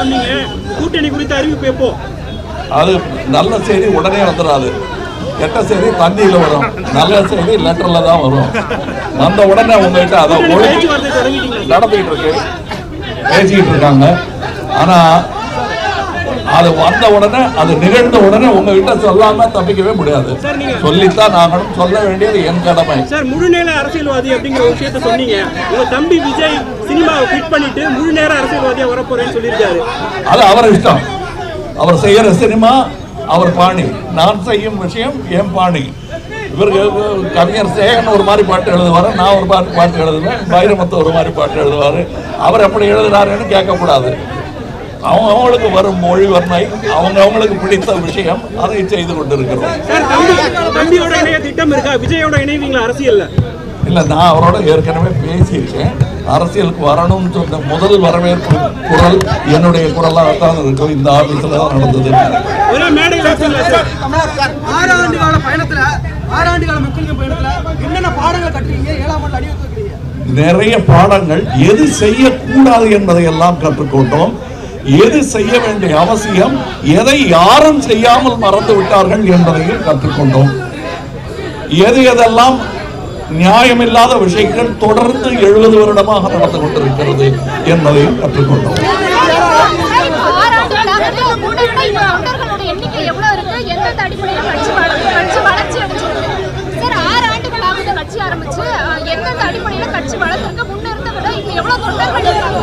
சொன்னீங்க கூட்டணி குறித்த அறிவிப்பு எப்போ? அது நல்ல செய்தி உடனே வந்துடாது கெட்ட செய்தி தண்ணியில் வரும். நல்ல செய்தி லெட்டரில் தான் வரும். வந்த உடனே உங்ககிட்ட அதை தொடங்கிட்டீங்களா? நடந்துகிட்டு இருக்கு. பேசிக்கிட்டு இருக்காங்க. ஆனா அது வந்த உடனே அது நிகழ்ந்த உடனே உங்ககிட்ட சொல்லாம தப்பிக்கவே முடியாது. சொல்லித்தான் நாங்களும் சொல்ல வேண்டியது என் கடமை. சார் முழுநேர அரசியல்வாதி அப்படிங்கிற விஷயத்த சொன்னீங்க. உங்க தம்பி விஜய் சினிமாவை குவிட் பண்ணிட்டு முழு நேர அரசியல்வாதியா வரப்போறேன்னு சொல்லியிருக்காரு. அது அவர் இஷ்டம். அவர் செய்யற சினிமா அவர் பாணி. நான் செய்யும் விஷயம் என் பாணி. இவருக்கு கவிஞர் சேகன் ஒரு மாதிரி பாட்டு எழுதுவாரு நான் ஒரு பாட்டு பாட்டு எழுதுவேன் பைரமத்த ஒரு மாதிரி பாட்டு எழுதுவாரு. அவர் எப்படி எழுதுறாருன்னு கேட்கக்கூடாது. அவங்க அவங்களுக்கு வரும் மொழி வர்ணை அவங்க அவங்களுக்கு பிடித்த விஷயம் அதை செய்து கொண்டிருக்கிறோம். தம்பியோட இணைய திட்டம் இருக்கா? விஜயோட இணைவீங்களா? அரசியல்ல? இல்லை நான் அவரோட ஏற்கனவே பேசியிருக்கேன். அரசியலுக்கு வரணும்னு சொன்ன முதல் வரவேற்பு குரல் என்னுடைய குரலாக தான் இருக்கும். இந்த ஆபீஸில் தான் நடந்தது. ஒரே மேடையில் பேசுங்களா சார். ஆறு ஆண்டு கால பயணத்துல ஆறு ஆண்டு கால மக்களின் பயணத்துல என்னென்ன பாடங்கள் கட்டுறீங்க ஏழாம் ஆண்டு அடி வைக்கிறீங்க நிறைய பாடங்கள் எது செய்யக்கூடாது என்பதை எல்லாம் கற்றுக்கொண்டோம். எது செய்ய வேண்டிய அவசியம் எதை யாரும் செய்யாமல் மறந்து விட்டார்கள் என்பதையும் கற்றுக்கொண்டோம். எது எதெல்லாம் நியாயமில்லாத விஷயங்கள் தொடர்ந்து எழுபது வருடமாக நடந்து கொண்டிருக்கிறது என்பதையும் கற்றுக்கொண்டோம். எண்ணிக்கை எவ்வளவு இருக்கு? எந்த அடிப்படையில் கட்சி வளர்ச்சி கட்சி வளர்ச்சி அடைஞ்சிருக்கு சார் ஆறு ஆண்டுகளாக கட்சி ஆரம்பிச்சு அஹ், எந்தெந்த அடிப்படையில கட்சி வளர்ந்திருக்கு முன்ன இருந்த விட இப்ப எவ்வளவு தொண்டர்கள் இருக்காங்க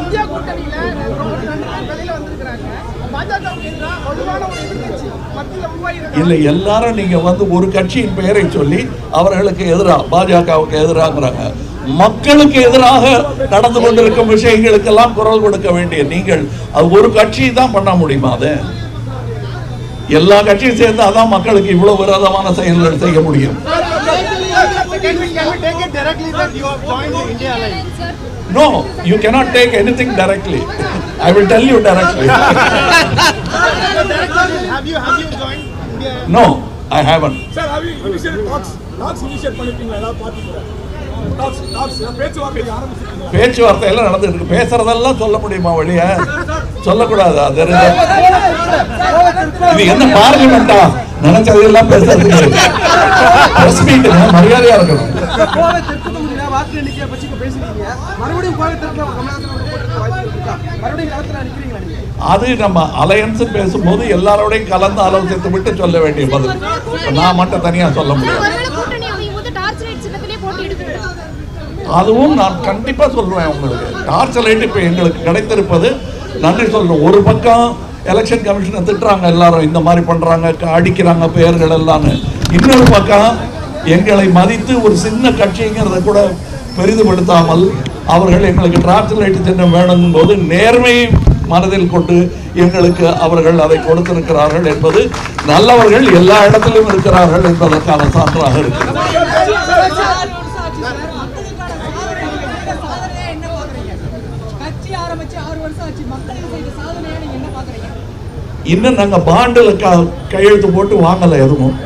India கூட்டணியில வெளியில வந்திருக்கிறாங்க. இல்லை எல்லாரும் நீங்க வந்து ஒரு கட்சியின் பெயரை சொல்லி அவர்களுக்கு எதிராக பாஜகவுக்கு எதிராங்கிறாங்க. மக்களுக்கு எதிராக நடந்து கொண்டிருக்கும் விஷயங்களுக்கெல்லாம் குரல் கொடுக்க வேண்டிய நீங்கள் அது ஒரு கட்சி தான் பண்ண முடியுமா அது? எல்லா கட்சியும் சேர்ந்து அதான் மக்களுக்கு இவ்வளவு விரோதமான செயல்கள் செய்ய முடியும். Can we, can we take it directly that you have joined the India Alliance? Sir no you cannot take anything directly I will tell you directly Have you, have you joined India? no i haven't sir have you initiated talks talks initiate பண்ணிருக்கீங்களா ஏதாவது party கூட talks talks பேச்சுவார்த்தை ஆரம்பிச்சிருக்கீங்க பேச்சுவார்த்தை எல்லாம் நடந்துட்டு இருக்கு பேசுறதெல்லாம் சொல்ல முடியுமா வழிய சொல்லக்கூடாது அது இது என்ன பார்லிமெண்டா நினைச்சதெல்லாம் பேசுறதுக்கு பிரஸ் மீட்டுங்க மரியாதையா இருக்கணும். அது நம்ம அலையன்ஸ் பேசும்போது எல்லாரோடையும் கலந்து ஆலோசித்து விட்டு சொல்ல வேண்டிய பதில். நான் மட்டும் தனியா சொல்ல முடியாது. எடுப்பீங்க அதுவும் நான் கண்டிப்பா சொல்லுவேன் உங்களுக்கு. டார்ச் லைட் இப்ப எங்களுக்கு கிடைத்திருப்பது நன்றி சொல்றேன். ஒரு பக்கம் எலெக்ஷன் கமிஷனை திட்டுறாங்க எல்லாரும். இந்த மாதிரி பண்ணுறாங்க அடிக்கிறாங்க பெயர்கள் எல்லாம்னு. இன்னொரு பக்கம் எங்களை மதித்து ஒரு சின்ன கட்சிங்கிறத கூட பெரிதுபடுத்தாமல் அவர்கள் எங்களுக்கு டார்ச் லைட் சின்னம் வேணும் போது நேர்மையை மனதில் கொண்டு எங்களுக்கு அவர்கள் அதை கொடுத்திருக்கிறார்கள் என்பது நல்லவர்கள் எல்லா இடத்திலும் இருக்கிறார்கள் என்பதற்கான சான்றாக இருக்கிறது. கட்சி ஆரம்பிச்சு ஆறு வருஷம் ஆச்சு. மக்களுக்கு செய்த சாதனையான என்ன பாக்குறீங்க? இன்னும் நாங்க பாண்டுல க- கையெழுத்து போட்டு வாங்கல எதுவும்.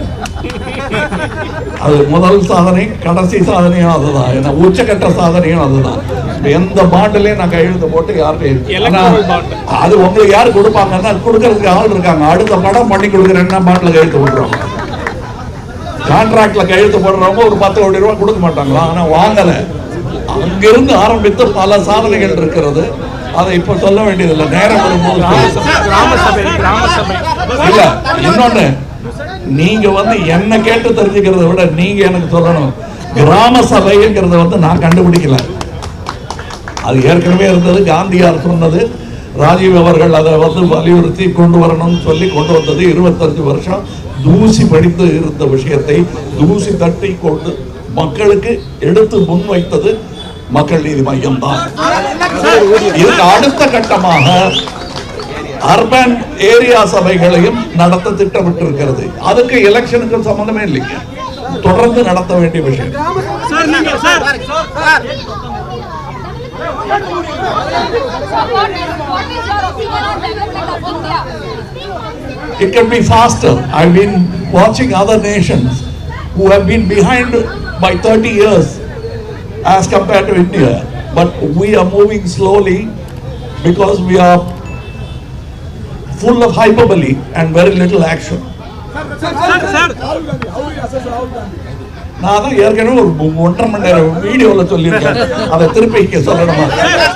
அது முதல் சாதனை கடைசி சாதனையும் அதுதான். ஏன்னா உச்சக்கட்ட சாதனையும் அதுதான். எந்த பாண்டுலயும் நான் கையெழுத்து போட்டு bond. அது உங்களுக்கு யார் கொடுப்பாங்கன்னா கொடுக்கறதுக்கு ஆள் இருக்காங்க. அடுத்த படம் பண்ணி கொடுக்குறேன்னா பாண்டுல கையெழுத்து போடுறோம் கான்ட்ராக்ட்ல கையெழுத்து போடுறவங்க ஒரு பத்து கோடி ரூபாய் கொடுக்க மாட்டாங்களா? ஆனா வாங்கல. அங்கிருந்து ஆரம்பித்து பல சாதனைகள் இருக்கிறது. அதை இப்ப சொல்ல வேண்டியதில்லை. நேரம் வரும்போது இல்ல இன்னொன்னு நீங்க வந்து என்ன கேட்டு தெரிஞ்சுக்கிறத விட நீங்க எனக்கு சொல்லணும். கிராம சபைங்கிறத வந்து நான் கண்டுபிடிக்கல. அது ஏற்கனவே இருந்தது காந்தியார் சொன்னது. ராஜீவ் அவர்கள் அதை வந்து வலியுறுத்தி கொண்டு வரணும்னு சொல்லி கொண்டு வந்தது இருபத்தஞ்சு வருஷம். தூசி படித்து இருந்த விஷயத்தை தூசி தட்டி கொண்டு மக்களுக்கு எடுத்து முன்வைத்தது மக்கள் நீதி மையம் தான் இதுக்கு அடுத்த கட்டமாக அர்பன் ஏரியா சபைகளையும் நடத்த திட்டமிட்டிருக்கிறது அதுக்கு எலெக்ஷனுக்கு சம்பந்தமே இல்லைங்க தொடர்ந்து நடத்த வேண்டிய விஷயம்? It can be faster. I've been watching other nations who have been behind by 30 years as compared to India. But we are moving slowly because we are full of hyperbole and very little action. நான் தான் ஏற்கனவே ஒரு ஒன்றரை மணி நேரம் வீடியோவில் சொல்லியிருக்கேன் அதை திருப்பி சொல்லணுமா